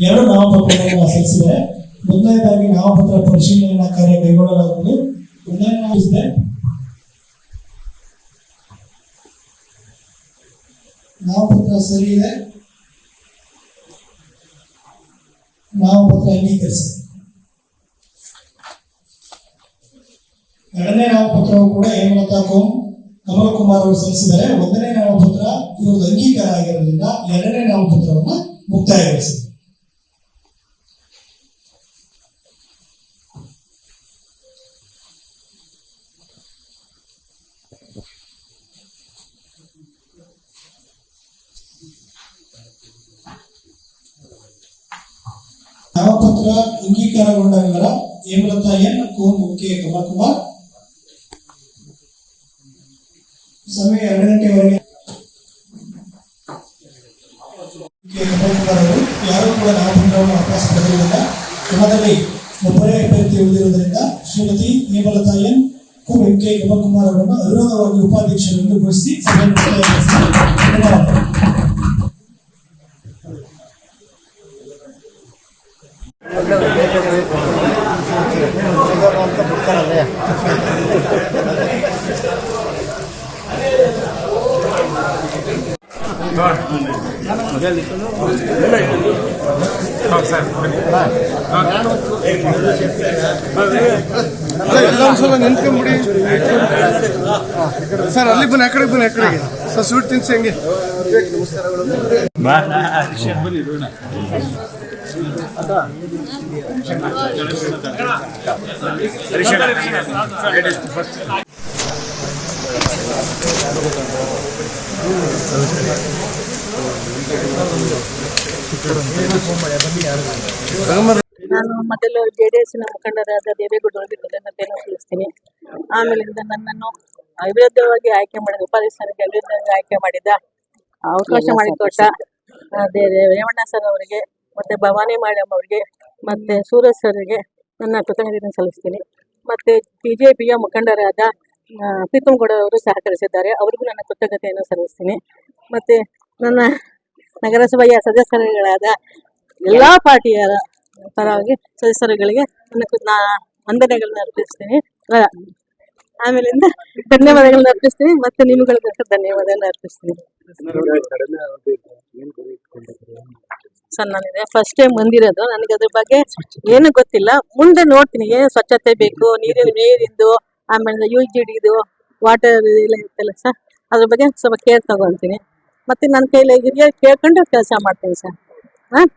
ಎರಡು ನಾಮಪತ್ರಗಳನ್ನು ಸಲ್ಲಿಸಿದೆ ಮೊದಲನೇದಾಗಿ ನಾಮಪತ್ರ ಪರಿಶೀಲನಾ ಕಾರ್ಯ ಕೈಗೊಳ್ಳಲಾಗುವುದು ಒಂದನೇ ನಾಮಪತ್ರ ಸರಿ ಇದೆ. ನಾಮಪತ್ರ ಅಂಗೀಕರಿಸಿದೆ ಎರಡನೇ ನಾಮಪತ್ರವು ಕೂಡ ಹೇಮಲತಾ ಕೋಮ್ ಕಮಲ್ ಕುಮಾರ್ ಅವರು ಸಲ್ಲಿಸಿದರೆ ಒಂದನೇ ನಾಮಪತ್ರ ಇವ್ರದ್ದು ಅಂಗೀಕಾರ ಆಗಿರೋದ್ರಿಂದ ಎರಡನೇ ನಾಮಪತ್ರವನ್ನು ಮುಕ್ತಾಯಗೊಳಿಸಿ ನಾಮಪತ್ರ ಅಂಗೀಕಾರಗೊಂಡ ವಿವರ ಹೇಮಲತಾ ಎನ್ ಕೋಮ್ ಕೆ ಕಮಲ್ ಕುಮಾರ್ ಸಮಯ ಎರಡು ಗಂಟೆವರೆಗೆ ಕೆ. ಕಮಲ್ ಕುಮಾರ್ ಅವರು ಯಾರು ಕೂಡ ನಾಮಪತ್ರವನ್ನು ವಾಪಸ್ ಪಡೆದಿರುವುದಿಲ್ಲ ಕ್ರಮದಲ್ಲಿ ಒಬ್ಬರೇ ಅಭ್ಯರ್ಥಿ ಉಳಿದಿರುವುದರಿಂದ ಶ್ರೀಮತಿ ಹೇಮಲತಾ ಎನ್ ಕು ಎಂ ಕೆ ಕಮಲ್ ಕುಮಾರ್ ಅವರನ್ನು ಅವಿರೋಧವಾಗಿ ಉಪಾಧ್ಯಕ್ಷರೆಂದು ಘೋಷಿಸಿ ಸಭೆಯನ್ನು ಒಂದ್ಸಲ ಸರ್ ಅಲ್ಲಿ ಬನ್ನಿ ಆ ಕಡೆಗೆ ಬನ್ನಿ ಆ ಕಡೆಗೆ. ಸರ್ ಸ್ವೀಟ್ ತಿನ್ಸಿ ಹಂಗೆ. ನಾನು ಮೊದಲು ಜೆ ಡಿ ಎಸ್ನ ಮುಖಂಡರಾದ ದೇವೇಗೌಡ ಅವರಿಗೆ ತಿಳಿಸ್ತೀನಿ ಆಮೇಲಿಂದ ನನ್ನನ್ನು ಅವಿರೋಧವಾಗಿ ಆಯ್ಕೆ ಮಾಡಿದ ಉಪಾಧ್ಯಕ್ಷರಿಗೆ ಅವಿರೋಧವಾಗಿ ಆಯ್ಕೆ ಮಾಡಿದ ಅವಕಾಶ ಮಾಡಿಕೊಟ್ಟ ಅದೇ ರೇವಣ್ಣ ಸರ್ ಅವರಿಗೆ ಮತ್ತೆ ಭವಾನಿ ಮೇಡಮ್ ಅವರಿಗೆ, ಮತ್ತೆ ಸೂರಜ್ ಸರ್ಗೆ ನನ್ನ ಕೃತಜ್ಞತೆಯನ್ನು ಸಲ್ಲಿಸ್ತೀನಿ. ಮತ್ತೆ ಬಿ ಜೆ ಪಿಯ ಮುಖಂಡರಾದ ಗೌಡ ಅವರು ಸಹಕರಿಸಿದ್ದಾರೆ. ಅವರಿಗೂ ನನ್ನ ಕೃತಜ್ಞತೆಯನ್ನು ಸಲ್ಲಿಸ್ತೀನಿ. ಮತ್ತೆ ನನ್ನ ನಗರಸಭೆಯ ಸದಸ್ಯರುಗಳಾದ ಎಲ್ಲಾ ಪಾರ್ಟಿಯ ಪರವಾಗಿ ಸದಸ್ಯರುಗಳಿಗೆ ನನ್ನ ವಂದನೆಗಳನ್ನು ಅರ್ಪಿಸ್ತೀನಿ. ಆಮೇಲಿಂದ ಧನ್ಯವಾದಗಳನ್ನ ಅರ್ಪಿಸ್ತೀನಿ. ಮತ್ತೆ ನಿಮ್ಗಳಿಗೋಸ್ಕರ ಧನ್ಯವಾದಗಳನ್ನ ಅರ್ಪಿಸ್ತೀನಿ. ನನಗೆ ಫಸ್ಟ್ ಟೈಮ್ ಬಂದಿರೋದು. ನನಗೆ ಅದ್ರ ಬಗ್ಗೆ ಏನು ಗೊತ್ತಿಲ್ಲ. ಮುಂದೆ ನೋಡ್ತೀನಿ ಏನು ಸ್ವಚ್ಛತೆ ಬೇಕು, ನೀರಿನ ನೀರಿಂದು ಆಮೇಲೆ ಯು ಹಿಡಿದು ವಾಟರ್ ಎಲ್ಲ ಇರ್ತಲ್ಲ ಸರ್ ಅದ್ರ ಬಗ್ಗೆ ಸ್ವಲ್ಪ ಕೇರ್ ತಗೊಳ್ತೀನಿ. ಮತ್ತೆ ನನ್ನ ಕೈಲಿ ಹಿರಿಯರು ಕೇಳ್ಕೊಂಡು ಕೆಲಸ ಮಾಡ್ತೀನಿ ಸರ್ ಹಾಂ?